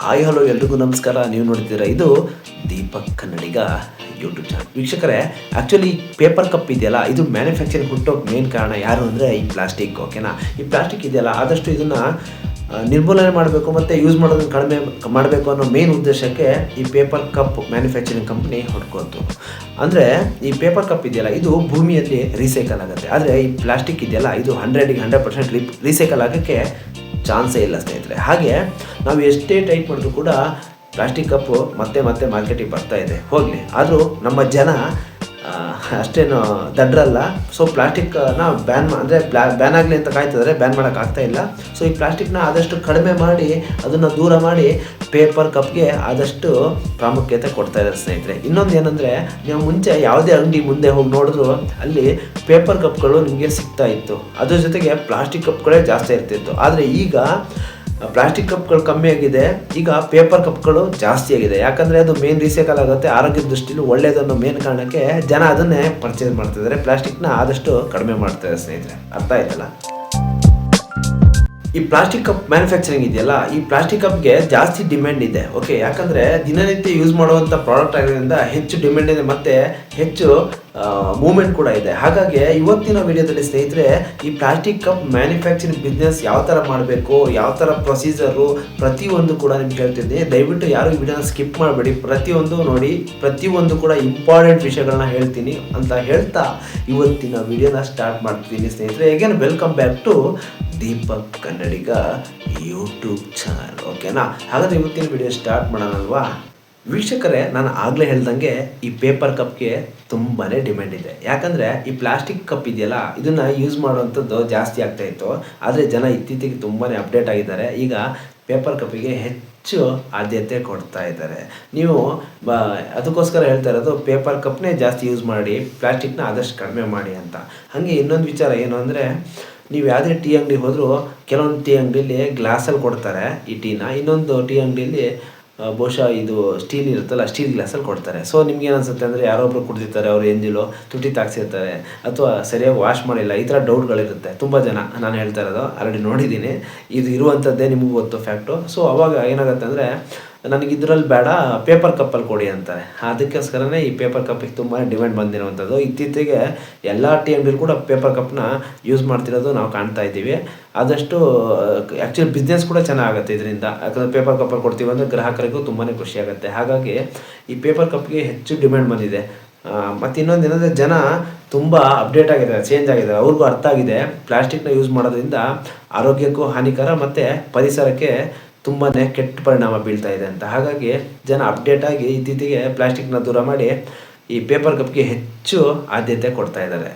Hi, hello, ಎಲ್ರಿಗೂ ನಮಸ್ಕಾರ. ನೀವು ನೋಡ್ತಿದ್ದೀರಾ, ಇದು ದೀಪಕ್ ಕನ್ನಡಿಗ ಯೂಟ್ಯೂಬ್ ಚಾನಲ್ ವೀಕ್ಷಕರೇ ಆ್ಯಕ್ಚುಲಿ ಪೇಪರ್ ಕಪ್ ಇದೆಯಲ್ಲ, ಇದು ಮ್ಯಾನುಫ್ಯಾಕ್ಚರಿಂಗ್ ಹುಟ್ಟೋಕೆ ಮೇನ್ ಕಾರಣ ಯಾರು ಅಂದರೆ ಈ ಪ್ಲಾಸ್ಟಿಕ್ ಓಕೆನಾ ಈ ಪ್ಲಾಸ್ಟಿಕ್ ಇದೆಯಲ್ಲ, ಆದಷ್ಟು ಇದನ್ನು ನಿರ್ಮೂಲನೆ ಮಾಡಬೇಕು ಮತ್ತು ಯೂಸ್ ಮಾಡೋದನ್ನು ಕಡಿಮೆ ಮಾಡಬೇಕು ಅನ್ನೋ ಮೇನ್ ಉದ್ದೇಶಕ್ಕೆ ಈ ಪೇಪರ್ ಕಪ್ ಮ್ಯಾನುಫ್ಯಾಕ್ಚರಿಂಗ್ ಕಂಪ್ನಿ ಹೊಡ್ಕೊತು ಅಂದರೆ ಈ ಪೇಪರ್ ಕಪ್ ಇದೆಯಲ್ಲ, ಇದು ಭೂಮಿಯಲ್ಲಿ ರೀಸೈಕಲ್ ಆಗುತ್ತೆ. ಆದರೆ ಈ ಪ್ಲಾಸ್ಟಿಕ್ ಇದೆಯಲ್ಲ, ಇದು ಹಂಡ್ರೆಡಿಗೆ ಹಂಡ್ರೆಡ್ ಪರ್ಸೆಂಟ್ ರೀಸೈಕಲ್ ಆಗೋಕ್ಕೆ ಚಾನ್ಸೇ ಇಲ್ಲ ಸ್ನೇಹಿತರೆ. ಹಾಗೆ ನಾವು ಎಷ್ಟೇ ಟೈಪ್ ಮಾಡಿದ್ರು ಕೂಡ ಪ್ಲಾಸ್ಟಿಕ್ ಕಪ್ಪು ಮತ್ತೆ ಮತ್ತೆ ಮಾರ್ಕೆಟಿಗೆ ಬರ್ತಾ ಇದೆ. ಹೋಗಲಿ. ಆದರೂ ನಮ್ಮ ಜನ ಅಷ್ಟೇನು ದಡ್ರಲ್ಲ. ಸೊ ಪ್ಲಾಸ್ಟಿಕ್ನ ಬ್ಯಾನ್ ಅಂದರೆ ಬ್ಯಾನ್ ಆಗಲಿ ಅಂತ ಕಾಯ್ತಿದ್ರೆ ಬ್ಯಾನ್ ಮಾಡೋಕ್ಕಾಗ್ತಾ ಇಲ್ಲ. ಸೊ ಈ ಪ್ಲಾಸ್ಟಿಕ್ನ ಆದಷ್ಟು ಕಡಿಮೆ ಮಾಡಿ, ಅದನ್ನು ದೂರ ಮಾಡಿ ಪೇಪರ್ ಕಪ್ಗೆ ಆದಷ್ಟು ಪ್ರಾಮುಖ್ಯತೆ ಕೊಡ್ತಾ ಇದ್ದಾರೆ ಸ್ನೇಹಿತರೆ. ಇನ್ನೊಂದು ಏನಂದರೆ, ನೀವು ಮುಂಚೆ ಯಾವುದೇ ಅಂಗಡಿ ಮುಂದೆ ಹೋಗಿ ನೋಡಿದ್ರು ಅಲ್ಲಿ ಪೇಪರ್ ಕಪ್ಗಳು ನಿಮಗೆ ಸಿಗ್ತಾ ಇತ್ತು. ಅದ್ರ ಜೊತೆಗೆ ಪ್ಲಾಸ್ಟಿಕ್ ಕಪ್ಗಳೇ ಜಾಸ್ತಿ ಇರ್ತಿತ್ತು. ಆದರೆ ಈಗ ಪ್ಲಾಸ್ಟಿಕ್ ಕಪ್ಗಳು ಕಮ್ಮಿ ಆಗಿದೆ. ಈಗ ಪೇಪರ್ ಕಪ್ಗಳು ಜಾಸ್ತಿ ಆಗಿದೆ. ಯಾಕಂದರೆ ಅದು ಮೇನ್ ರೀಸೈಕಲ್ ಆಗುತ್ತೆ. ಆರೋಗ್ಯದ ದೃಷ್ಟಿಯಲ್ಲಿ ಒಳ್ಳೆಯದನ್ನು ಮೇನ್ ಕಾರಣಕ್ಕೆ ಜನ ಅದನ್ನೇ ಪರ್ಚೇಸ್ ಮಾಡ್ತಿದ್ದಾರೆ. ಪ್ಲಾಸ್ಟಿಕ್ನ ಆದಷ್ಟು ಕಡಿಮೆ ಮಾಡ್ತಿದ್ದಾರೆ ಸ್ನೇಹಿತರೆ. ಅರ್ಥ ಆಯ್ತಲ್ಲ? ಈ ಪ್ಲಾಸ್ಟಿಕ್ ಕಪ್ ಮ್ಯಾನುಫ್ಯಾಕ್ಚರಿಂಗ್ ಇದೆಯಲ್ಲ, ಈ ಪ್ಲಾಸ್ಟಿಕ್ ಕಪ್ಗೆ ಜಾಸ್ತಿ ಡಿಮ್ಯಾಂಡ್ ಇದೆ ಓಕೆ ಯಾಕಂದರೆ ದಿನನಿತ್ಯ ಯೂಸ್ ಮಾಡುವಂಥ ಪ್ರಾಡಕ್ಟ್ ಆಗಿರೋದ್ರಿಂದ ಹೆಚ್ಚು ಡಿಮ್ಯಾಂಡ್ ಇದೆ, ಮತ್ತೆ ಹೆಚ್ಚು ಮೂಮೆಂಟ್ ಕೂಡ ಇದೆ. ಹಾಗಾಗಿ ಇವತ್ತಿನ ವಿಡಿಯೋದಲ್ಲಿ ಸ್ನೇಹಿತರೆ, ಈ ಪ್ಲಾಸ್ಟಿಕ್ ಕಪ್ ಮ್ಯಾನುಫ್ಯಾಕ್ಚರಿಂಗ್ ಬಿಸ್ನೆಸ್ ಯಾವ ಥರ ಮಾಡಬೇಕು, ಯಾವ ಥರ ಪ್ರೊಸೀಜರು ಪ್ರತಿಯೊಂದು ಕೂಡ ನಿಮ್ಗೆ ಹೇಳ್ತಿದ್ದೀನಿ ದಯವಿಟ್ಟು ಯಾರು ಈ ವಿಡಿಯೋನ ಸ್ಕಿಪ್ ಮಾಡಬೇಡಿ. ಪ್ರತಿಯೊಂದು ನೋಡಿ, ಪ್ರತಿಯೊಂದು ಕೂಡ ಇಂಪಾರ್ಟೆಂಟ್ ವಿಷಯಗಳನ್ನ ಹೇಳ್ತೀನಿ ಅಂತ ಹೇಳ್ತಾ ಇವತ್ತಿನ ವಿಡಿಯೋನ ಸ್ಟಾರ್ಟ್ ಮಾಡ್ತೀನಿ ಸ್ನೇಹಿತರೆ. ಹೇಗೇನು welcome back to Deepak Kannadiga YouTube channel ಓಕೆನಾ ಹಾಗಾದ್ರೆ ಇವತ್ತಿನ ವಿಡಿಯೋ ಸ್ಟಾರ್ಟ್ ಮಾಡೋಣಲ್ವಾ? ವೀಕ್ಷಕರೇ ನಾನು ಆಗಲೇ ಹೇಳ್ದಂಗೆ ಈ ಪೇಪರ್ ಕಪ್ಗೆ ತುಂಬಾ ಡಿಮ್ಯಾಂಡ್ ಇದೆ. ಯಾಕಂದರೆ ಈ ಪ್ಲಾಸ್ಟಿಕ್ ಕಪ್ ಇದೆಯಲ್ಲ ಇದನ್ನು ಯೂಸ್ ಮಾಡುವಂಥದ್ದು ಜಾಸ್ತಿ ಆಗ್ತಾ ಇತ್ತು. ಆದರೆ ಜನ ಇತ್ತೀಚೆಗೆ ತುಂಬಾ ಅಪ್ಡೇಟ್ ಆಗಿದ್ದಾರೆ. ಈಗ ಪೇಪರ್ ಕಪ್ಪಿಗೆ ಹೆಚ್ಚು ಆದ್ಯತೆ ಕೊಡ್ತಾ ಇದ್ದಾರೆ. ನೀವು ಬ ಅದಕ್ಕೋಸ್ಕರ ಹೇಳ್ತಾ ಇರೋದು ಪೇಪರ್ ಕಪ್ನೇ ಜಾಸ್ತಿ ಯೂಸ್ ಮಾಡಿ ಪ್ಲಾಸ್ಟಿಕ್ನ ಆದಷ್ಟು ಕಡಿಮೆ ಮಾಡಿ ಅಂತ. ಹಾಗೆ ಇನ್ನೊಂದು ವಿಚಾರ ಏನು ಅಂದರೆ ನೀವು ಯಾವುದೇ ಟೀ ಅಂಗಡಿ ಹೋದರೂ ಕೆಲವೊಂದು ಟೀ ಅಂಗಡಿಲಿ ಗ್ಲಾಸಲ್ಲಿ ಕೊಡ್ತಾರೆ ಈ ಟೀನ. ಇನ್ನೊಂದು ಟೀ ಅಂಗಡಿಲಿ ಆ, ಬಹುಶಃ ಇದು ಸ್ಟೀಲ್ ಇರುತ್ತಲ್ಲ ಸ್ಟೀಲ್ ಗ್ಲಾಸಲ್ಲಿ ಕೊಡ್ತಾರೆ. ಸೊ ನಿಮ್ಗೆ ಏನು ಅನ್ಸುತ್ತೆ ಅಂದರೆ ಒಬ್ಬರು ಕುಡಿದಿರ್ತಾರೆ, ಅವ್ರು ಎಂಜಿಲೋ ತುಟಿ ತಾಕ್ಸಿರ್ತಾರೆ ಅಥವಾ ಸರಿಯಾಗಿ ವಾಶ್ ಮಾಡಿಲ್ಲ, ಈ ಥರ ಡೌಟ್ಗಳಿರುತ್ತೆ ತುಂಬ ಜನ. ನಾನು ಹೇಳ್ತಾ ಇರೋದು ಆಲ್ರೆಡಿ ನೋಡಿದ್ದೀನಿ. ಇದು ಇರುವಂಥದ್ದೇ ನಿಮಗೂ ಗೊತ್ತು ಫ್ಯಾಕ್ಟು ಸೊ ಅವಾಗ ಏನಾಗುತ್ತೆ ಅಂದರೆ ನನಗೆ ಇದರಲ್ಲಿ ಬೇಡ ಪೇಪರ್ ಕಪ್ಪಲ್ಲಿ ಕೊಡಿ ಅಂತಾರೆ ಅದಕ್ಕೋಸ್ಕರನೇ ಈ ಪೇಪರ್ ಕಪ್ಪಿಗೆ ತುಂಬ ಡಿಮ್ಯಾಂಡ್ ಬಂದಿರುವಂಥದ್ದು. ಇತ್ತೀಚೆಗೆ ಎಲ್ಲ ಟಿ ಅಂಗಡಿಲಿ ಕೂಡ ಪೇಪರ್ ಕಪ್ನ ಯೂಸ್ ಮಾಡ್ತಿರೋದು ನಾವು ಕಾಣ್ತಾ ಇದ್ದೀವಿ. ಆದಷ್ಟು ಆ್ಯಕ್ಚುಲಿ ಬಿಸ್ನೆಸ್ ಕೂಡ ಚೆನ್ನಾಗುತ್ತೆ ಇದರಿಂದ. ಯಾಕಂದರೆ ಪೇಪರ್ ಕಪ್ಪಲ್ಲಿ ಕೊಡ್ತೀವಿ ಅಂದರೆ ಗ್ರಾಹಕರಿಗೂ ತುಂಬಾ ಖುಷಿ ಆಗುತ್ತೆ. ಹಾಗಾಗಿ ಈ ಪೇಪರ್ ಕಪ್ಗೆ ಹೆಚ್ಚು ಡಿಮ್ಯಾಂಡ್ ಬಂದಿದೆ. ಮತ್ತು ಇನ್ನೊಂದು ಏನಂದರೆ ಜನ ತುಂಬ ಅಪ್ಡೇಟ್ ಆಗಿದ್ದಾರೆ ಚೇಂಜ್ ಆಗಿದ್ದಾರೆ. ಅವ್ರಿಗೂ ಅರ್ಥ ಆಗಿದೆ. ಪ್ಲಾಸ್ಟಿಕ್ನ ಯೂಸ್ ಮಾಡೋದ್ರಿಂದ ಆರೋಗ್ಯಕ್ಕೂ ಹಾನಿಕರ ಮತ್ತು ಪರಿಸರಕ್ಕೆ ತುಂಬಾ ಕೆಟ್ಟ ಪರಿಣಾಮ ಬೀಳ್ತಾ ಇದೆ ಅಂತ. ಹಾಗಾಗಿ ಜನ ಅಪ್ಡೇಟ್ ಆಗಿ ಇತ್ತೀಚೆಗೆ ಪ್ಲಾಸ್ಟಿಕ್ನ ದೂರ ಮಾಡಿ ಈ ಪೇಪರ್ ಕಪ್ಗೆ ಹೆಚ್ಚು ಆದ್ಯತೆ ಕೊಡ್ತಾ ಇದ್ದಾರೆ.